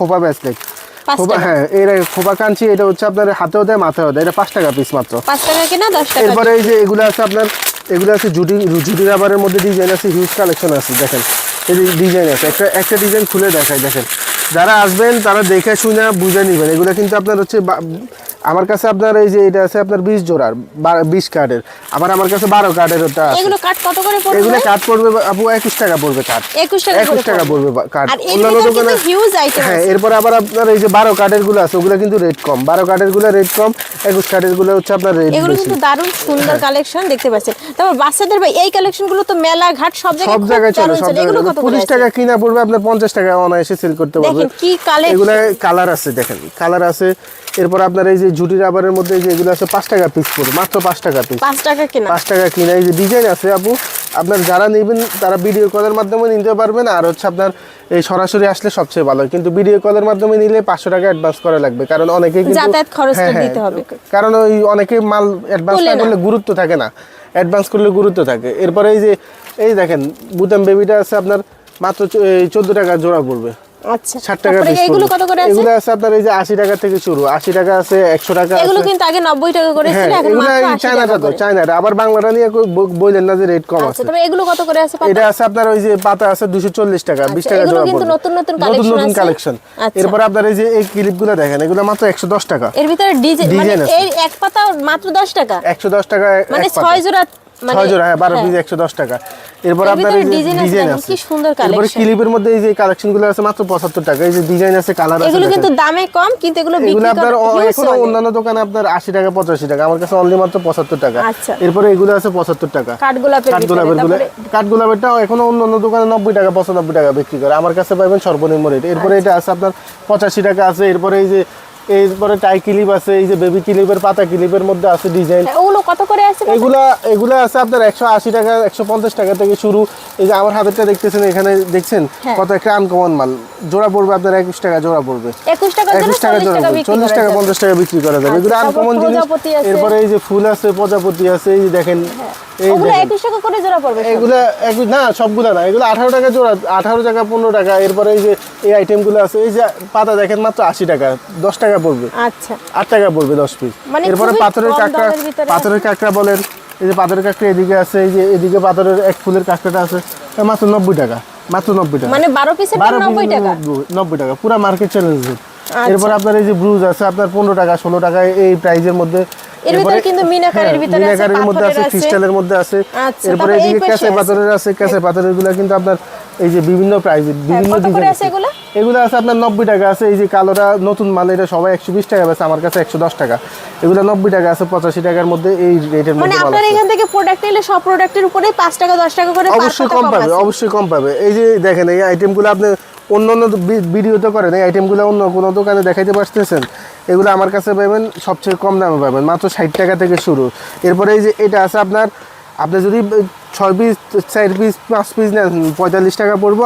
খোপা ব্যাসলেট খোপা। হ্যাঁ এর খোপা কাঞ্চি এটা হচ্ছে আপনার হাতেও দেয় মাথাও দেয়। এটা পাঁচ টাকা পিস মাত্র। পাঁচ টাকা কিনা দশ টাকা এরপরে এই যে এগুলো আছে আপনার এগুলো আছে জুটি জুটি রাবারের মধ্যে ডিজাইন আছে হিউজ কালেকশন আছে দেখেন। এই ডিজাইন আছে একটা একটা ডিজাইন খুলে দেখায় দেখেন। যারা আসবেন তারা দেখে শুনে বুঝে নিবেন। এগুলো কিন্তু আপনার হচ্ছে আমার কাছে আপনার এই যে এটা আছে আপনার বিশ জোড়ার বিশ কার্ডের। আবার আমার কাছে বারো কার্ডের ওটা আছে। এগুলো কাঠ কত করে পড়বে এগুলো? কাঠ পড়বে আপু একুশ টাকা পড়বে কাঠ একুশ টাকা একুশ টাকা পড়বে। এর অন্যান্য দোকানে কিন্তু হিউজ আইটেম হ্যাঁ এরপর আবার আপনার এই যে বারো কাঠেরগুলো আছে ওগুলো কিন্তু রেট কম। বারো কাঠেরগুলো রেট কম একুশ কাঠেরগুলো হচ্ছে আপনার রেট এগুলো কিন্তু দারুণ সুন্দর কালেকশন দেখতে পাচ্ছেন। তারপর বাচ্চাদের ভাই এই কালেকশনগুলো তো মেলা ঘাট সব জায়গায় সব জায়গায় চলে সব জায়গায়। কত করে পঁচিশ আছে? টাকা কিনা পড়বে আপনার পঞ্চাশ টাকা অনায়াসে সেল করতে পারবে। দেখেন কি কালেকশন এগুলা কালার আছে দেখেন। কালার আছে এরপর আপনার এই যে রাবারের মধ্যে এই যে এগুলো আছে পাঁচ টাকা পিস পড়বে মাত্র পাঁচ টাকা পিস পাঁচ টাকা কেনা? পাঁচ টাকা কিনা এই যে ডিজাইন আছে আপু আপনার যারা নেবেন তারা ভিডিও কলের মাধ্যমে নিতে পারবেন আর হচ্ছে আপনার এই সরাসরি আসলে সবচেয়ে ভালো। কিন্তু ভিডিও কলের মাধ্যমে নিলে পাঁচশো টাকা অ্যাডভান্স করা লাগবে কারণ অনেকে কিন্তু যাতায়াত খরচটা হ্যাঁ, হ্যাঁ, দিতে হবে। কারণ ওই অনেকে মাল অ্যাডভান্স না। করলে গুরুত্ব থাকে না। অ্যাডভান্স করলে গুরুত্ব থাকে। এরপরে এই যে এই দেখেন বুতাম বেবিটা আছে আপনার মাত্র চোদ্দ টাকা জোড়া পড়বে। আচ্ছা টাকা পিস এগুলো কত করে আছে? এগুলো আছে আপনার এই যে আশি টাকা থেকে শুরু। আশি টাকা আছে একশো টাকা আছে। এগুলো কিন্তু আগে নব্বই টাকা করে ছিল এখন মাত্র চায়নাটা তো চায়নাটা আবার বাংলাটা নিয়ে কই না যে রেট কম আছে। তবে এগুলো কত করে আছে পাতা? এটা আছে আপনার ওই যে পাতা আছে দুশো চল্লিশ টাকা বিশ টাকা জোড়া কিন্তু পড়বে। নতুন নতুন নতুন নতুন কালেকশন আচ্ছা। এরপর আপনার এই যে এই ক্লিপগুলো দেখেন এগুলো মাত্র একশো দশ টাকা। এর ভিতরে ডিজাইন মানে ডিজাইন এক পাতা মাত্র দশ টাকা। একশো দশ টাকা মানে জোড়া মানে ছয় জোড়া হ্যাঁ বারো। পিস একশো দশ টাকা। এরপর আপনার এই যে ডিজাইন আছে কি এরপরে collection। ক্লিপের মধ্যে এই যে কালেকশনগুলো আছে মাত্র পঁচাত্তর টাকা। এই যে ডিজাইন আছে কালার আছে এগুলো কিন্তু দামে কম কিন্তু এগুলো এগুলো বিক্রি আপনার করে অ- huge এখনও চলে। অন্যান্য দোকানে আপনার আশি টাকা পঁচাশি টাকা। আমার কাছে অনলি মাত্র পঁচাত্তর টাকা। এরপরে এগুলো আছে পঁচাত্তর টাকা। কাঠগোলাপেরগুলো কাঠগোলাপেরটা এখনও দোকানে নব্বই টাকা পঁচানব্বই টাকা বিক্রি করে। আমার কাছে পাবেন সর্বনিম্ন রেট এরপরে আচ্ছা। এটা আছে আপনার পঁচাশি টাকা আছে। এরপরে এই যে এরপরে টাই ক্লিপ আছে এই যে বেবি ক্লিপের পাতা ক্লিপের মধ্যে আছে ডিজাইন। হ্যাঁ, ওগুলো কত করে আছে? এগুলা এগুলা আছে আপনার একশো আশি টাকা একশো পঞ্চাশ টাকা থেকে শুরু। এই যে আমার হাতেরটা দেখতেছেন এখানে দেখছেন হ্যাঁ। কত একটা আনকমন মাল। জোড়া পড়বে আপনার একুশ টাকা জোড়া পড়বে। একুশ টাকা একুশ টাকা জোড়া পড়বে চল্লিশ টাকা পঞ্চাশ টাকা বিক্রি করা যাবে। এগুলো আচ্ছা, আনকমন জিনিস। এরপরে এই যে ফুল আছে প্রজাপতি আছে এই যে দেখেন এই ওগুলো টাকা করে জোড়া পড়বে সব। না সবগুলা না। এগুলো আঠারো টাকা জোড়া আঠারো টাকা পনেরো টাকা। এরপরে এই যে এই আইটেমগুলো আছে এই যে পাতা দেখেন মাত্র আশি টাকা দশ টাকা পড়বে। আচ্ছা। টাকা পড়বে দশ পিস মানে এরপরে পাথরের কাঁকড়া পাথরের কাঁকড়া বলেন এই যে পাথরের কাঁকড়া এদিকে আছে এই যে এদিকে পাথরের এক ফুলের কাঁকড়াটা আছে মাত্র নব্বই টাকা মাত্র নব্বই টাকা। মানে পিসের পিস টাকা? পুরো মার্কেট চ্যালেঞ্জ আচ্ছা। এরপর আপনার এই যে ব্রুজ আছে আপনার পনেরো টাকা ষোলো টাকা এই প্রাইজের মধ্যে এর ভিতরে এরপরে- কিন্তু মিনাকারির হ্যাঁ, ভিতরে আছে, মিনাকারির মধ্যে আছে ক্রিস্টালের মধ্যে আছে। আচ্ছা, এরপরে এই এদিকে পাশে পাথরের আছে ক্যাসে পাথরেরগুলা কিন্তু আপনার এই যে বিভিন্ন প্রাইজ বিভিন্ন ডিজাইন আছে এগুলো? এগুলো আছে আপনার নব্বই টাকা আছে এই যে কালোটা নতুন মাল এটা সবাই একশো বিশ টাকা আছে আমার কাছে একশো দশ টাকা। এগুলো নব্বই টাকা আছে পঁচাশি টাকার মধ্যে এই রেটের মানে মধ্যে মাল আপনার এখান থেকে প্রোডাক্ট নিলে সব প্রোডাক্টের উপরে পাঁচ টাকা দশ টাকা করে অবশ্যই কম পাবে অবশ্যই কম পাবে। এই যে দেখেন এই আইটেমগুলো আপনি অন্য অন্য ভিডিওতে করেন এই আইটেমগুলো অন্য কোনো দোকানে দেখাইতে পারতেছেন। এগুলো আমার কাছে পাবেন সবচেয়ে কম দামে পাবেন মাত্র ষাট টাকা থেকে শুরু। এরপরে এই যে এটা আছে আপনার আপনি যদি ছয় পিস চার পিস পাঁচ পিস নেন পঁয়তাল্লিশ টাকা পড়ব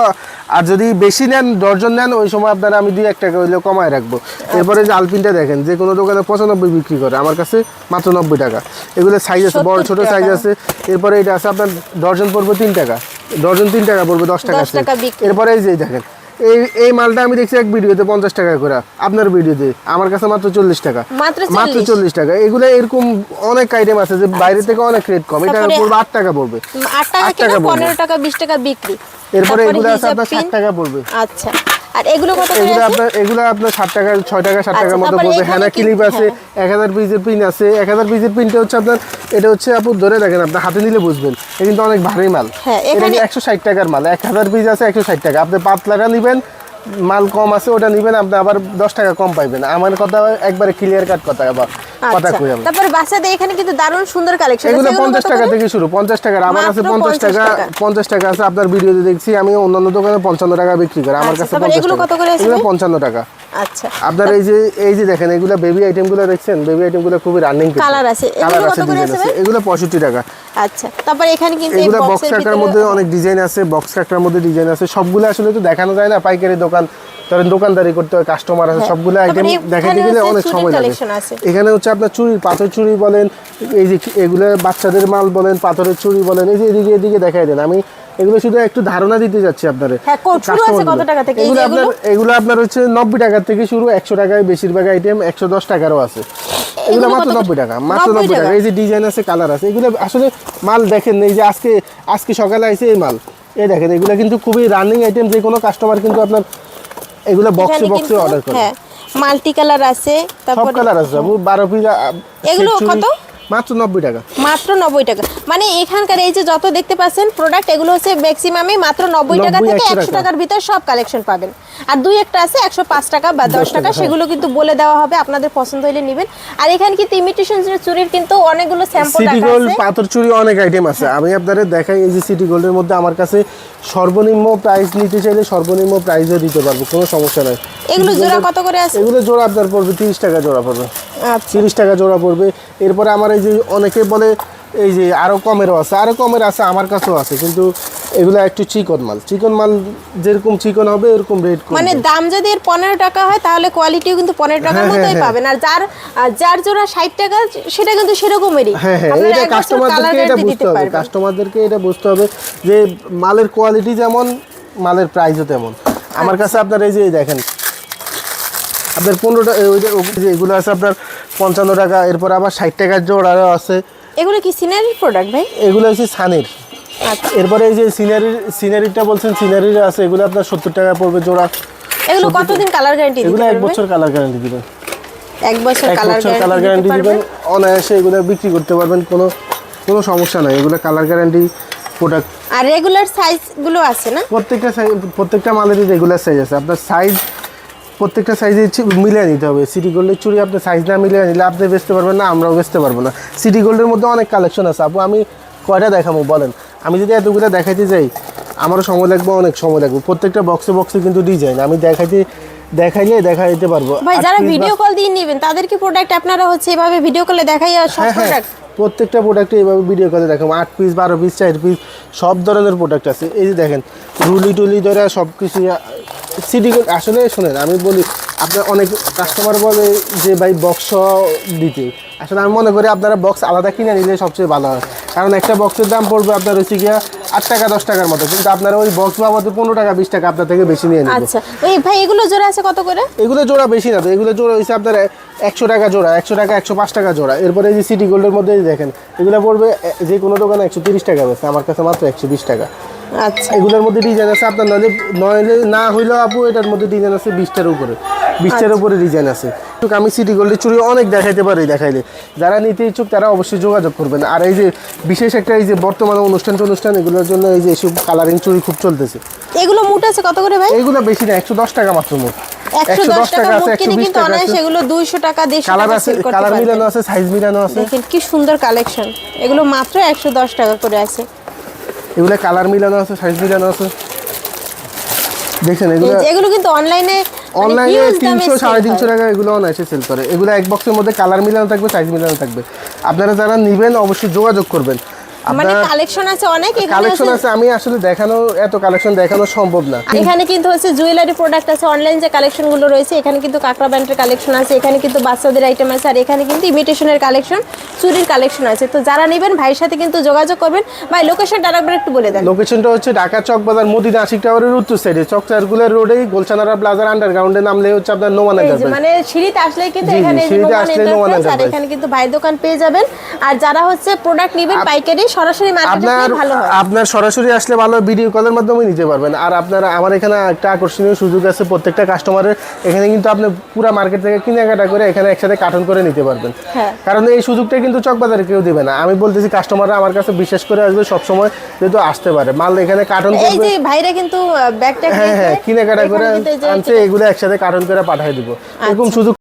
আর যদি বেশি নেন দশজন নেন ওই সময় আপনারা আমি দুই এক টাকা হইলেও কমায় রাখব। এরপরে যে আলপিনটা দেখেন যে কোনো দোকানে পঁচানব্বই বিক্রি করে আমার কাছে মাত্র নব্বই টাকা। এগুলো সাইজ আছে বড় 70 ছোট সাইজ আছে। এরপরে এটা আছে আপনার ডর্জন পড়বে তিন টাকা ডর্জন তিন টাকা পড়বে দশ টাকা 10 টাকা set। বিক্রি। এরপরে এই যে দেখেন এই এই মালটা আমি দেখছি এক ভিডিওতে পঞ্চাশ টাকা করে। আপনার ভিডিওতে। আমার কাছে মাত্র চল্লিশ টাকা। মাত্র মাত্র 40 চল্লিশ টাকা। এগুলো এরকম অনেক আইটেম আছে যে বাইরে থেকে অনেক রেট কম। এটা পড়বে আট টাকা পড়বে। আট টাকা। পনেরো টাকা বিশ টাকা বিক্রি। এরপরে এগুলো আছে আপনার ষাট টাকা পড়বে। আচ্ছা। আর এগুলো কত করে এগুলো আপনার এগুলো আপনার ষাট টাকা ছয় টাকা ষাট আচ্ছা, টাকার মতো পড়বে। হ্যানা ক্লিপ আছে এক হাজার পিসের পিন আছে। এক হাজার পিসের পিনটা হচ্ছে আপনার এটা হচ্ছে আপু ধরে দেখেন আপনার হাতে নিলে বুঝবেন। এটা কিন্তু অনেক ভারী মাল। হ্যাঁ, এটা এখানে- একশো ষাট টাকার মাল। এক হাজার পিস আছে একশো ষাট টাকা। আপনি পাতলাটা নেবেন মাল কম আছে ওটা নেবেন আপনি আবার দশ টাকা কম পাইবেন। আমার কথা একবারে ক্লিয়ার কাট কথা আবার। আচ্ছা কই তারপরে বাচ্চাদের এখানে কিন্তু দারুণ সুন্দর কালেকশন এগুলো পঞ্চাশ টাকা থেকে শুরু আমার পঞ্চাশ 50 টাকা টাকা। পঞ্চাশ টাকা আছে আপনার ভিডিওতে দেখছি। আমি অন্যান্য দোকানে পঞ্চান্ন টাকা বিক্রি করে। আমার আচ্ছা, কাছে এগুলো কত করে আছে এগুলো ভাই? পঞ্চান্ন টাকা। আচ্ছা। আপনার এই যে এই যে দেখেন এগুলো বেবি আইটেমগুলো দেখছেন? বেবি আইটেমগুলো খুবই রানিং Colour আছে। কালার আছে ডিজাইন আছে। এগুলো পঁয়ষট্টি টাকা। আচ্ছা তারপরে এখানে কিন্তু এই এগুলো বক্স কাটার মধ্যে অনেক ডিজাইন আছে। বক্স কাটার মধ্যে ডিজাইন আছে। সবগুলো আসলে তো দেখানো যায় না। পাইকারি দোকান ধরেন দোকানদারি করতে হয় কাস্টমার আছে হ্যাঁ। সবগুলো আইটেম দেখাতে গেলে অনেক সময় লাগে। এখানে হচ্ছে আপনার পাথর বলেন এই যে এগুলো বাচ্চাদের মাল বলেন পাথরের বলেন এই যে এদিকে এদিকে দেখাই দেন। আমি এগুলো শুধু একটু ধারণা দিতে যাচ্ছি আপনাদের। হ্যাঁ, এগুলো আপনার এগুলো? আপনার হচ্ছে নব্বই টাকা থেকে শুরু একশো টাকায় বেশিরভাগ আইটেম একশো দশ টাকারও আছে। এগুলো মাত্র নব্বই টাকা মাত্র নব্বই টাকা। টাকা? এই যে ডিজাইন আছে কালার আছে। এগুলো আসলে মাল দেখেন এই যে আজকে আজকে সকালে আইছে এই মাল। এই দেখেন এগুলো কিন্তু খুবই রানিং আইটেম যে কোনো কাস্টমার কিন্তু আপনার এগুলো বক্সে বক্সে অর্ডার করে। হ্যাঁ মাল্টি কালার আছে সব তারপর কালার আছে বাবু বারো পিস এগুলো কত? মাত্র নব্বই টাকা। মাত্র নব্বই টাকা। মানে এখানকার এই যে যত দেখতে পাচ্ছেন প্রোডাক্ট এগুলো হচ্ছে ম্যাক্সিমামই মাত্র নব্বই টাকা থেকে 100 একশো টাকার ভিতর সব কালেকশন পাবেন। আর দুই একটা আছে একশো পাঁচ টাকা বা দশ টাকা হ্যাঁ। সেগুলো কিন্তু বলে দেওয়া হবে আপনাদের পছন্দ হলে নেবেন। আর এখানে কিন্তু ইমিটেশন চুরির কিন্তু অনেকগুলো স্যাম্পল সিটি গোল্ড পাথর চুরি অনেক আইটেম আছে। আমি আপনাদের দেখাই এই যে সিটি গোল্ডের মধ্যে আমার কাছে সর্বনিম্ন প্রাইস নিতে চাইলে সর্বনিম্ন প্রাইসও দিতে পারব কোনো সমস্যা নাই। এগুলো জোড়া কত করে আছে? এগুলো জোড়া আপনার পড়বে তিরিশ টাকা জোড়া পড়বে। আচ্ছা। তিরিশ টাকা জোড়া পড়বে। এরপরে আমার এই যে অনেকে বলে এই যে আরও কমেরও আছে আরও কমের আছে আমার কাছেও আছে কিন্তু এগুলো একটু চিকন মাল। চিকন মাল যেরকম চিকন হবে এরকম রেট মানে দাম যদি এর পনেরো টাকা হয় তাহলে কোয়ালিটিও কিন্তু পনেরো টাকার হ্যাঁ, হ্যাঁ, মতোই হ্যাঁ। পাবেন। আর যার যার জোড়া ষাট টাকা সেটা কিন্তু সেরকমেরই। হ্যাঁ হ্যাঁ এটা কাস্টমারদেরকে এটা বুঝতে হবে। কাস্টমারদেরকে এটা বুঝতে হবে যে মালের কোয়ালিটি যেমন মালের প্রাইসও তেমন। আমার কাছে আপনার এই যে দেখেন আপনার পনেরোটা ওই যে ওই যে এগুলো আছে আপনার পঞ্চান্ন টাকা এরপর আবার ষাট টাকার জোড়াও আছে। এগুলো কি সিনারি প্রোডাক্ট ভাই? এগুলো হচ্ছে সানের। আচ্ছা এরপরে এই যে সিনারি সিনারিটা বলছেন সিনারির আছে এগুলো আপনার সত্তর টাকা পড়বে জোড়া। এগুলো কতদিন কালার গ্যারান্টি এগুলো এক বছর কালার গ্যারান্টি দিবেন। এক বছর কালার গ্যারান্টি গ্যারান্টি দিবেন। অনায়াসে এগুলো বিক্রি করতে পারবেন কোনো কোনো সমস্যা নাই। এগুলো কালার গ্যারান্টি প্রোডাক্ট আর রেগুলার সাইজগুলো আছে না? প্রত্যেকটা সাইজ প্রত্যেকটা মালেরই রেগুলার সাইজ আছে। আপনার সাইজ প্রত্যেকটা সাইজে মিলিয়ে নিতে হবে। সিটি গোল্ডের চুড়ি আপনি সাইজ না মিলিয়ে নিলে আপনি বেচতে পারবেন না আমরাও বেচতে পারব না। সিটি গোল্ডের মধ্যে অনেক কালেকশন আছে। আপু আমি কয়টা দেখাবো বলেন? আমি যদি এতগুলো দেখাইতে যাই আমারও সময় লাগবে অনেক সময় লাগবে। প্রত্যেকটা বক্সে বক্সে কিন্তু ডিজাইন আমি দেখাইতে দেখাইলে দেখা দিতে পারব। ভাই যারা ভিডিও কল দিয়ে নেবেন তাদেরকে প্রোডাক্ট আপনারা হচ্ছে এভাবে ভিডিও কলে দেখাই আর সব হ্যাঁ হ্যাঁ প্রোডাক্ট প্রত্যেকটা প্রোডাক্টে এইভাবে ভিডিও করে দেখাবো। আট পিস বারো পিস চার পিস সব ধরনের প্রোডাক্ট আছে। এই যে দেখেন রুলি টুলি ধরে সব কিছু সিটি আসলে শোনেন আমি বলি আপনার অনেক কাস্টমার বলে যে ভাই বক্স দিতে। আসলে আমি মনে করি আপনারা বক্স আলাদা কিনে নিলে সবচেয়ে ভালো হয়। কারণ একটা বক্সের দাম পড়বে আপনার হচ্ছে গিয়া আট টাকা দশ টাকার মতো। কিন্তু আপনারা ওই বক্স বাবদে পনেরো টাকা বিশ টাকা আপনার থেকে বেশি নিয়ে নেবে আচ্ছা ওই ভাই এগুলো জোড়া আছে কত করে? এগুলো জোড়া বেশি না তো এগুলো জোড়া হয়েছে আপনার একশো টাকা জোড়া একশো টাকা একশো পাঁচ টাকা জোড়া। এরপরে এই যে সিটি গোল্ডের মধ্যে দেখেন এগুলো পড়বে যে কোনো দোকানে একশো তিরিশ টাকা বেছে আমার কাছে মাত্র একশো বিশ টাকা। আচ্ছা। এগুলোর মধ্যে ডিজাইন আছে আপনার নইলে না হইলেও আপু এটার মধ্যে ডিজাইন আছে বিশটার উপরে। বিশটার উপরে ডিজাইন আছে। তো আমি সিটি গোল্ডের চুড়ি অনেক দেখাইতে পারি দেখাইলে। যারা নিতে ইচ্ছুক তারা অবশ্যই যোগাযোগ করবেন। আর এই যে বিশেষ একটা এই যে বর্তমানে অনুষ্ঠান অনুষ্ঠান এগুলোর জন্য এই যে এসব কালারিং চুড়ি খুব চলতেছে। এগুলো মুট আছে কত করে ভাই? এইগুলো বেশি না একশো দশ টাকা মাত্র মোট। একশো দশ টাকা মুট কিনে কিন্তু অনায়াসে এগুলো দুইশো টাকা দেড়শো টাকা সেল করতে কালার মিলানো আছে সাইজ মিলানো আছে। দেখেন কি সুন্দর কালেকশন এগুলো মাত্র একশো দশ টাকা করে আছে। এগুলো কালার মিলানো আছে সাইজ মিলানো আছে। দেখছেন এগুলো এগুলো কিন্তু অনলাইনে অনলাইনে তিনশো সাড়ে তিনশো টাকা এগুলো অনায়াসে সেল করে। এগুলো এক বক্সের মধ্যে কালার মিলানো থাকবে সাইজ মিলানো থাকবে। আপনারা যারা নেবেন অবশ্যই যোগাযোগ করবেন। মানে কালেকশন আছে অনেক কালেকশন আছে আমি আসলে দেখানো এত কালেকশন দেখানো সম্ভব না। এখানে কিন্তু হচ্ছে জুয়েলারি প্রোডাক্ট আছে অনলাইন যে কালেকশনগুলো রয়েছে এখানে কিন্তু কাঁকড়া ব্যান্ডের কালেকশন আছে এখানে কিন্তু বাচ্চাদের আইটেম আছে আর এখানে কিন্তু ইমিটেশনের কালেকশন চুরির কালেকশন আছে। তো যারা নেবেন ভাইয়ের সাথে কিন্তু যোগাযোগ করবেন। ভাই লোকেশনটা আরেকবার একটু বলে দেন। লোকেশনটা হচ্ছে ঢাকা চক বাজার মদিনা আশিক টাওয়ারের উত্তর সাইডে চক সার্কুলার রোডেই গোলচানারা প্লাজার আন্ডারগ্রাউন্ডে নামলে হচ্ছে আপনার নোমান এই মানে সিঁড়িতে আসলেই কিন্তু এখানে নোমান এখানে কিন্তু ভাই দোকান পেয়ে যাবেন। আর যারা হচ্ছে প্রোডাক্ট নেবেন পাইকারি সরাসরি আপনার আপনার সরাসরি আসলে ভালো ভিডিও কলের মাধ্যমে নিতে পারবেন। আর আপনার আমার এখানে একটা আকর্ষণীয় সুযোগ আছে প্রত্যেকটা কাস্টমারের এখানে কিন্তু আপনি পুরো মার্কেট থেকে কেনাকাটা করে এখানে একসাথে কার্টন করে নিতে পারবেন। হ্যাঁ। কারণ এই সুযোগটা কিন্তু চকবাজারে কেউ দেবে না। আমি বলতেছি কাস্টমাররা আমার কাছে বিশ্বাস করে আসবে সবসময় যেহেতু আসতে পারে। মাল এখানে কার্টন এই যে ভাইরা কিন্তু ব্যাগটা হ্যাঁ হ্যাঁ কেনাকাটা করে আনছে এগুলো একসাথে কার্টন করে পাঠিয়ে দিব। এরকম সুযোগ